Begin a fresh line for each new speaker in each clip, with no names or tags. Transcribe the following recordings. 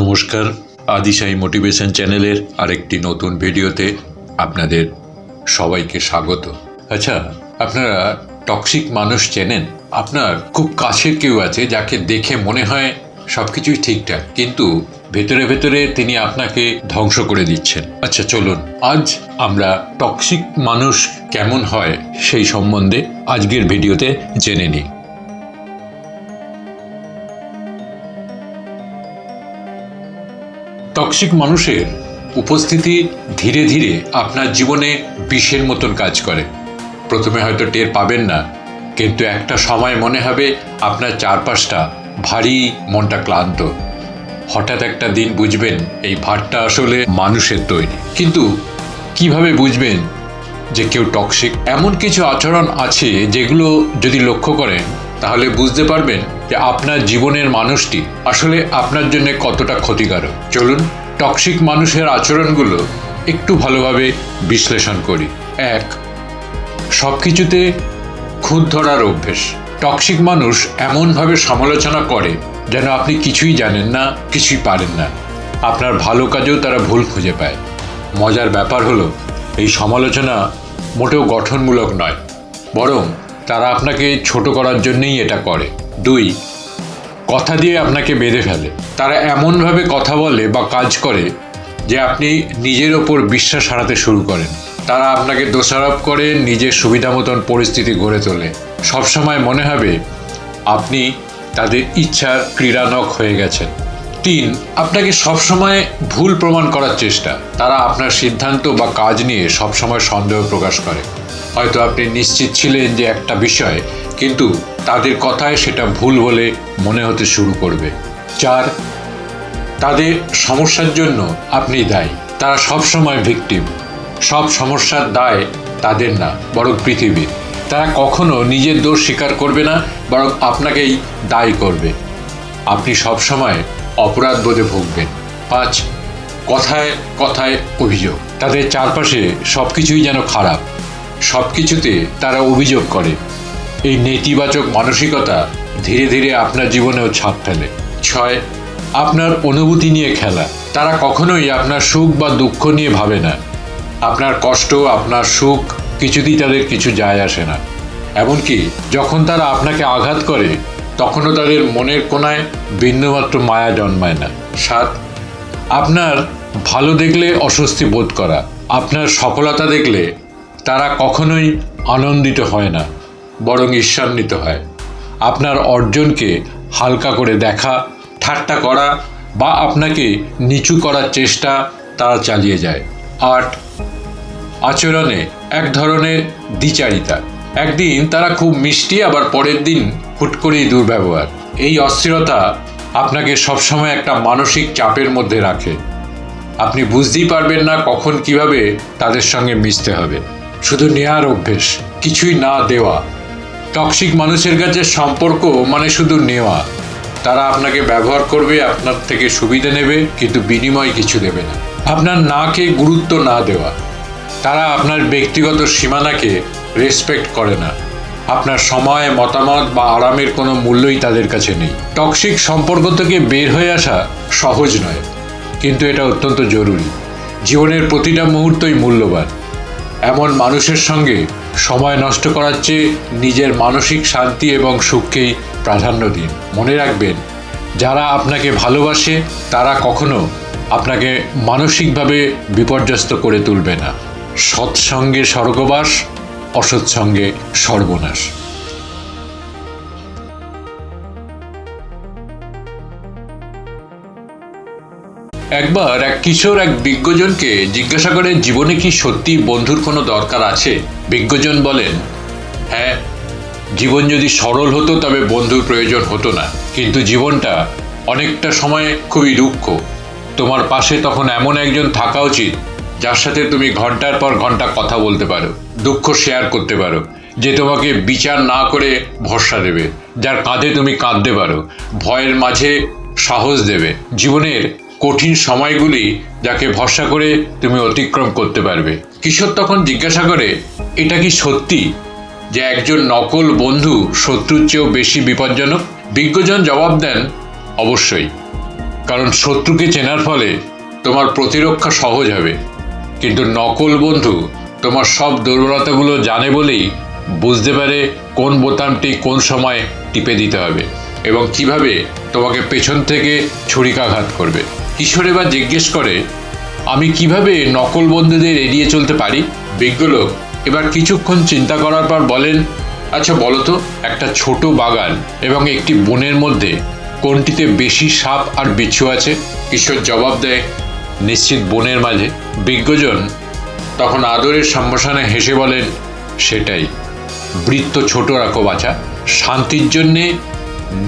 নমস্কার। আদিশাই মোটিভেশন চ্যানেলের আরেকটি নতুন ভিডিওতে আপনাদের সবাইকে স্বাগত। আচ্ছা আপনারা টক্সিক মানুষ চেনেন? আপনার খুব কাছের কেউ আছে যাকে দেখে মনে হয় সব কিছুই ঠিকঠাক, কিন্তু ভেতরে ভেতরে তিনি আপনাকে ধ্বংস করে দিচ্ছেন। আচ্ছা চলুন। আজ আমরা টক্সিক মানুষ কেমন হয় সেই সম্বন্ধে আজকের ভিডিওতে জেনে নিই। টক্সিক মানুষের উপস্থিতি ধীরে ধীরে আপনার জীবনে বিষের মতন কাজ করে। প্রথমে হয়তো টের পাবেন না, কিন্তু একটা সময় মনে হবে আপনার চারপাশটা ভারী মনটা ক্লান্ত। হঠাৎ একটা দিন বুঝবেন এই ভারটা আসলে মানুষের তৈরি। কিন্তু কীভাবে বুঝবেন যে কেউ টক্সিক? এমন কিছু আচরণ আছে যেগুলো যদি লক্ষ্য করেন, তাহলে বুঝতে পারবেন যে আপনার জীবনের মানুষটি আসলে আপনার জন্য কতটা ক্ষতিকারক। চলুন টক্সিক মানুষের আচরণগুলো একটু ভালোভাবে বিশ্লেষণ করি। এক সব কিছুতে খুঁত ধরার অভ্যেস। টক্সিক মানুষ এমনভাবে সমালোচনা করে যেন আপনি কিছুই জানেন না, কিছুই পারেন না। আপনার ভালো কাজেও তারা ভুল খুঁজে পায়। মজার ব্যাপার হলো, এই সমালোচনা মোটেও গঠনমূলক নয়, বরং তারা আপনাকে ছোট করার জন্যেই এটা করে। দুই কথা দিয়ে আপনাকে বেঁধে ফেলে। তারা এমনভাবে কথা বলে বা কাজ করে যে আপনি নিজের ওপর বিশ্বাস হারাতে শুরু করেন। তারা আপনাকে দোষারোপ করে, নিজের সুবিধা মতন পরিস্থিতি গড়ে তোলে। সবসময় মনে হবে, আপনি তাদের ইচ্ছার ক্রীড়ানক হয়ে গেছেন। তিন, আপনাকে সবসময় ভুল প্রমাণ করার চেষ্টা। তারা আপনার সিদ্ধান্ত বা কাজ নিয়ে সবসময় সন্দেহ প্রকাশ করে। হয়তো আপনি নিশ্চিত ছিলেন যে একটা বিষয়, কিন্তু তাদের কথায় সেটা ভুল বলে মনে হতে শুরু করবে। চার, তাদের সমস্যার জন্য আপনি দায়ী। তারা সবসময় ভিকটিম সব সমস্যার দায় তাদের না, বরং পৃথিবীর। তারা কখনো নিজের দোষ স্বীকার করবে না, বরং আপনাকেই দায়ী করবে। আপনি সবসময় অপরাধ বোধে ভুগবেন। পাঁচ, কথায় কথায় অভিযোগ। তাদের চারপাশে সব কিছুই যেন খারাপ। সব কিছুতে তারা অভিযোগ করে। এই নেতিবাচক মানসিকতা ধীরে ধীরে আপনার জীবনেও ছাপ ফেলে। ছয়, আপনার অনুভূতি নিয়ে খেলা। তারা কখনোই আপনার সুখ বা দুঃখ নিয়ে ভাবে না। আপনার কষ্ট, আপনার সুখ কিছুতেই তাদের কিছু যায় আসে না। এমনকি যখন তারা আপনাকে আঘাত করে, তখনও তাদের মনের কোনায় বিন্দুমাত্র মায়া জন্মায় না। সাত, আপনার ভালো দেখলে অস্বস্তি বোধ করা। আপনার সফলতা দেখলে তারা কখনোই আনন্দিত হয় না। বরং ঈর্ষান্বিত হয়। আপনার অর্জনকে হালকা করে দেখা, ঠাট্টা করা বা আপনাকে নিচু করার চেষ্টা তারা চালিয়ে যায়। আট আচরণে এক ধরনের দ্বিচারিতা। একদিন তারা খুব মিষ্টি, আবার পরের দিন হুট করেই দুর্ব্যবহার। এই অস্থিরতা আপনাকে সবসময় একটা মানসিক চাপের মধ্যে রাখে। আপনি বুঝতেই পারবেন না কখন কীভাবে তাদের সঙ্গে মিশতে হবে। শুধু নেয়ার অভ্যেস, কিছুই না দেওয়া টক্সিক মানুষের কাছে সম্পর্ক মানে শুধু নেওয়া। তারা আপনাকে ব্যবহার করবে, আপনার থেকে সুবিধা নেবে, কিন্তু বিনিময় কিছু দেবে না। আপনার নাকে গুরুত্ব না দেওয়া। তারা আপনার ব্যক্তিগত সীমানাকে রেসপেক্ট করে না। আপনার সময়, মতামত বা আরামের কোনো মূল্যই তাদের কাছে নেই। টক্সিক সম্পর্ক থেকে বের হয়ে আসা সহজ নয়, কিন্তু এটা অত্যন্ত জরুরি। জীবনের প্রতিটা মুহূর্তই মূল্যবান। এমন মানুষের সঙ্গে সময় নষ্ট করার চেয়ে নিজের মানসিক শান্তি এবং সুখকেই প্রাধান্য দিন। মনে রাখবেন, যারা আপনাকে ভালোবাসে, তারা কখনো আপনাকে মানসিকভাবে বিপর্যস্ত করে তুলবে না। সৎসঙ্গে স্বর্গবাস, অসৎসঙ্গে সর্বনাশ। একবার এক কিশোর এক বিজ্ঞজনকে জিজ্ঞাসা করে, জীবনে কি সত্যি বন্ধুর কোনো দরকার আছে? বিজ্ঞজন বলেন হ্যাঁ জীবন যদি সরল হতো, তবে বন্ধুর প্রয়োজন হতো না। কিন্তু জীবনটা অনেকটা সময় খুবই দুঃখ তোমার পাশে তখন এমন একজন থাকা উচিত, যার সাথে তুমি ঘণ্টার পর ঘণ্টা কথা বলতে পারো, দুঃখ শেয়ার করতে পারো, যে তোমাকে বিচার না করে ভরসা দেবে, যার কাঁধে তুমি কাঁদতে পারো, ভয়ের মাঝে সাহস দেবে। জীবনের কঠিন সময়গুলি যাকে ভরসা করে তুমি অতিক্রম করতে পারবে। কিশোর তখন জিজ্ঞাসা করে, এটা কি সত্যি যে একজন নকল বন্ধু শত্রুর চেয়েও বেশি বিপজ্জনক? বিজ্ঞজন জবাব দেন, অবশ্যই। কারণ শত্রুকে চেনার ফলে তোমার প্রতিরক্ষা সহজ হবে। কিন্তু নকল বন্ধু তোমার সব দুর্বলতাগুলো জানে বলেই বুঝতে পারে কোন বোতামটি কোন সময় টিপে দিতে হবে এবং কীভাবে তোমাকে পেছন থেকে ছুরিকাঘাত করবে। কিশোর এবার জিজ্ঞেস করে, আমি কীভাবে নকল বন্ধুদের এড়িয়ে চলতে পারি? বিজ্ঞ লোক এবার কিছুক্ষণ চিন্তা করার পর বলেন আচ্ছা বলো তো, একটা ছোট বাগান এবং একটি বনের মধ্যে কোনটিতে বেশি সাপ আর বিচ্ছু আছে? কিশোর জবাব দেয়, নিশ্চিত বনের মাঝে। বিজ্ঞজন তখন আদরের সম্ভাষণে হেসে বলেন, সেটাই। বৃত্ত ছোট রাখো বাছা। শান্তির জন্যে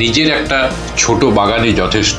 নিজের একটা ছোট বাগানই যথেষ্ট।